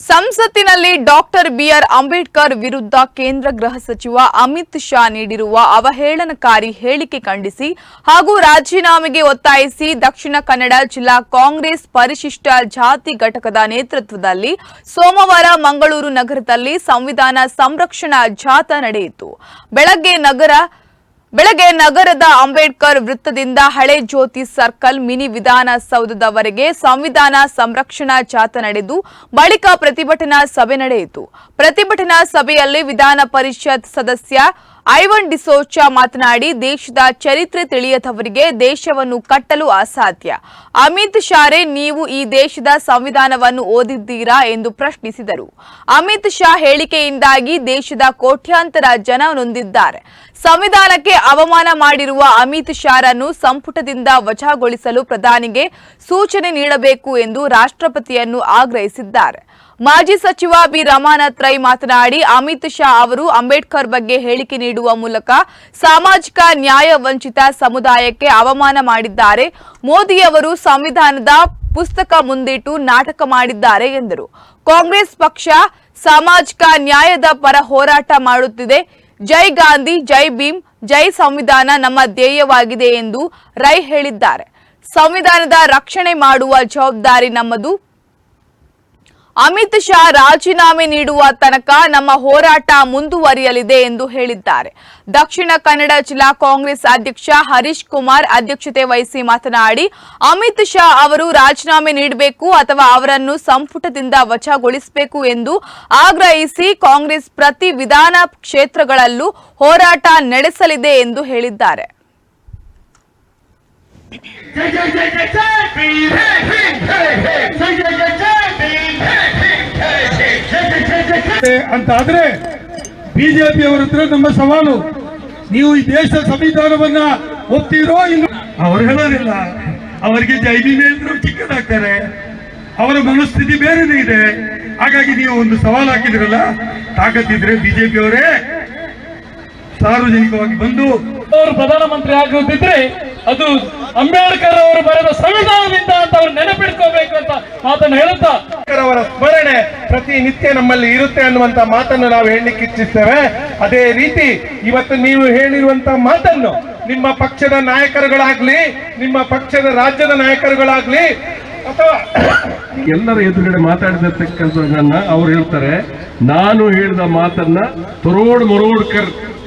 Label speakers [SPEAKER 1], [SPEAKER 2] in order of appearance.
[SPEAKER 1] ಸಂಸತ್ತಿನಲ್ಲಿ doctor B R Ambedkar ವಿರುದ್ಧ ಕೇಂದ್ರ ಗೃಹ ಸಚಿವ ಅಮಿತ್ ಶಾ ನೀಡಿರುವ ಅವಹೇಳನಕಾರಿ ಹೇಳಿಕೆ ಖಂಡಿಸಿ ಹಾಗೂ ರಾಜೀನಾಮೆಗೆ ಒತ್ತಾಯಿಸಿ ದಕ್ಷಿಣ ಕನ್ನಡ ಜಿಲ್ಲಾ ಕಾಂಗ್ರೆಸ್ ಪರಿಶಿಷ್ಟ ಜಾತಿ ಘಟಕದ ನೇತೃತ್ವದಲ್ಲಿ ಸೋಮವಾರ ಮಂಗಳೂರು ನಗರದಲ್ಲಿ ಸಂವಿಧಾನ ಸಂರಕ್ಷಣಾ ಜಾಥಾ ನಡೆಯಿತು. ಬೆಳಗ್ಗೆ ನಗರ ಬೆಳಗ್ಗೆ ನಗರದ ಅಂಬೇಡ್ಕರ್ ವೃತ್ತದಿಂದ ಹಳೆ ಜ್ಯೋತಿ ಸರ್ಕಲ್ ಮಿನಿ ವಿಧಾನಸೌಧದವರೆಗೆ ಸಂವಿಧಾನ ಸಂರಕ್ಷಣಾ ಜಾಥಾ ನಡೆದು ಬಳಿಕ ಪ್ರತಿಭಟನಾ ಸಭೆ ನಡೆಯಿತು. ಪ್ರತಿಭಟನಾ ಸಭೆಯಲ್ಲಿ ವಿಧಾನ ಪರಿಷತ್ ಸದಸ್ಯ ಐವನ್ ಡಿಸೋಚಾ ಮಾತನಾಡಿ ದೇಶದ ಚರಿತ್ರೆ ತಿಳಿಯದವರಿಗೆ ದೇಶವನ್ನು ಕಟ್ಟಲು ಅಸಾಧ್ಯ. ಅಮಿತ್ ಶಾರೆ, ನೀವು ಈ ದೇಶದ ಸಂವಿಧಾನವನ್ನು ಓದಿದ್ದೀರಾ ಎಂದು ಪ್ರಶ್ನಿಸಿದರು. ಅಮಿತ್ ಶಾ ಹೇಳಿಕೆಯಿಂದಾಗಿ ದೇಶದ ಕೋಟ್ಯಾಂತರ ಜನ ನೊಂದಿದ್ದಾರೆ. ಸಂವಿಧಾನಕ್ಕೆ ಅವಮಾನ ಮಾಡಿರುವ ಅಮಿತ್ ಶಾರನ್ನು ಸಂಪುಟದಿಂದ ವಜಾಗೊಳಿಸಲು ಪ್ರಧಾನಿಗೆ ಸೂಚನೆ ನೀಡಬೇಕು ಎಂದು ರಾಷ್ಟ್ರಪತಿಯನ್ನು ಆಗ್ರಹಿಸಿದ್ದಾರೆ. ಮಾಜಿ ಸಚಿವ ಬಿ ರಮಾನಾಥ್ ರೈ ಮಾತನಾಡಿ, ಅಮಿತ್ ಶಾ ಅವರು ಅಂಬೇಡ್ಕರ್ ಬಗ್ಗೆ ಹೇಳಿಕೆ ನೀಡುವ ಮೂಲಕ ಸಾಮಾಜಿಕ ನ್ಯಾಯ ವಂಚಿತ ಸಮುದಾಯಕ್ಕೆ ಅವಮಾನ ಮಾಡಿದ್ದಾರೆ. ಮೋದಿಯವರು ಸಂವಿಧಾನದ ಪುಸ್ತಕ ಮುಂದಿಟ್ಟು ನಾಟಕ ಮಾಡಿದ್ದಾರೆ ಎಂದರು. ಕಾಂಗ್ರೆಸ್ ಪಕ್ಷ ಸಾಮಾಜಿಕ ನ್ಯಾಯದ ಪರ ಹೋರಾಟ ಮಾಡುತ್ತಿದೆ. ಜೈ ಗಾಂಧಿ, ಜೈ ಭೀಮ್, ಜೈ ಸಂವಿಧಾನ ನಮ್ಮ ಧ್ಯೇಯವಾಗಿದೆ ಎಂದು ರೈ ಹೇಳಿದ್ದಾರೆ. ಸಂವಿಧಾನದ ರಕ್ಷಣೆ ಮಾಡುವ ಜವಾಬ್ದಾರಿ ನಮ್ಮದು. ಅಮಿತ್ ಶಾ ರಾಜೀನಾಮೆ ನೀಡುವ ತನಕ ನಮ್ಮ ಹೋರಾಟ ಮುಂದುವರಿಯಲಿದೆ ಎಂದು ಹೇಳಿದ್ದಾರೆ. ದಕ್ಷಿಣ ಕನ್ನಡ ಜಿಲ್ಲಾ ಕಾಂಗ್ರೆಸ್ ಅಧ್ಯಕ್ಷ ಹರೀಶ್ ಕುಮಾರ್ ಅಧ್ಯಕ್ಷತೆ ವಹಿಸಿ ಮಾತನಾಡಿ, ಅಮಿತ್ ಶಾ ಅವರು ರಾಜೀನಾಮೆ ನೀಡಬೇಕು ಅಥವಾ ಅವರನ್ನು ಸಂಪುಟದಿಂದ ವಜಾಗೊಳಿಸಬೇಕು ಎಂದು ಆಗ್ರಹಿಸಿ ಕಾಂಗ್ರೆಸ್ ಪ್ರತಿ ವಿಧಾನ ಕ್ಷೇತ್ರಗಳಲ್ಲೂ ಹೋರಾಟ ನಡೆಸಲಿದೆ ಎಂದು ಹೇಳಿದ್ದಾರೆ.
[SPEAKER 2] ಆಗುತ್ತೆ
[SPEAKER 3] ಅಂತ ಆದ್ರೆ ಬಿಜೆಪಿ ಅವರ ಹತ್ರ ನಮ್ಮ ಸವಾಲು. ನೀವು ಈ ದೇಶದ ಸಂವಿಧಾನವನ್ನ ಒಪ್ತೀರೋ ಇಲ್ಲ? ಅವ್ರು ಹೇಳೋದಿಲ್ಲ ಅವರಿಗೆ ಜೈಲಿ ಮೇಲಿದ್ರು ಚಿಕ್ಕದಾಗ್ತಾರೆ. ಅವರ ಮನಸ್ಥಿತಿ ಬೇರೆನೇ ಇದೆ. ಹಾಗಾಗಿ ನೀವು ಒಂದು ಸವಾಲು ಹಾಕಿದ್ರಲ್ಲ, ತಾಕತ್ತಿದ್ರೆ ಬಿಜೆಪಿ ಅವರೇ ಸಾರ್ವಜನಿಕವಾಗಿ ಬಂದು
[SPEAKER 4] ಅವರು ಪ್ರಧಾನಮಂತ್ರಿ ಆಗುತ್ತಿದ್ರೆ ಅದು ಅಂಬೇಡ್ಕರ್ ಅವರು ಬರೆದ ಸಂವಿಧಾನದಿಂದ ಅವ್ರು ನೆನಪಿಟ್ಕೋಬೇಕು ಅಂತ ಮಾತನ್ನು ಹೇಳುತ್ತಾ?
[SPEAKER 5] ಅವರ ಸ್ಮರಣೆ ಪ್ರತಿನಿತ್ಯ ನಮ್ಮಲ್ಲಿ ಇರುತ್ತೆ ಅನ್ನುವಂತ ಮಾತನ್ನು ನಾವು ಹೇಳಲಿಕ್ಕೆ ಇಚ್ಛಿಸ್ತೇವೆ. ಅದೇ ರೀತಿ ಇವತ್ತು ನೀವು ಹೇಳಿರುವಂತ ಮಾತನ್ನು ನಿಮ್ಮ ಪಕ್ಷದ ನಾಯಕರುಗಳಾಗ್ಲಿ ನಿಮ್ಮ ಪಕ್ಷದ ರಾಜ್ಯದ ನಾಯಕರುಗಳಾಗ್ಲಿ ಅಥವಾ
[SPEAKER 6] ಎಲ್ಲರ ಎದುರುಗಡೆ ಮಾತಾಡಿದತಕ್ಕಂಥದ್ದನ್ನ ಅವ್ರು ಹೇಳ್ತಾರೆ. ನಾನು ಹೇಳಿದ ಮಾತನ್ನ ತರೋಡ್ ಮರೋಡ್ಕರ್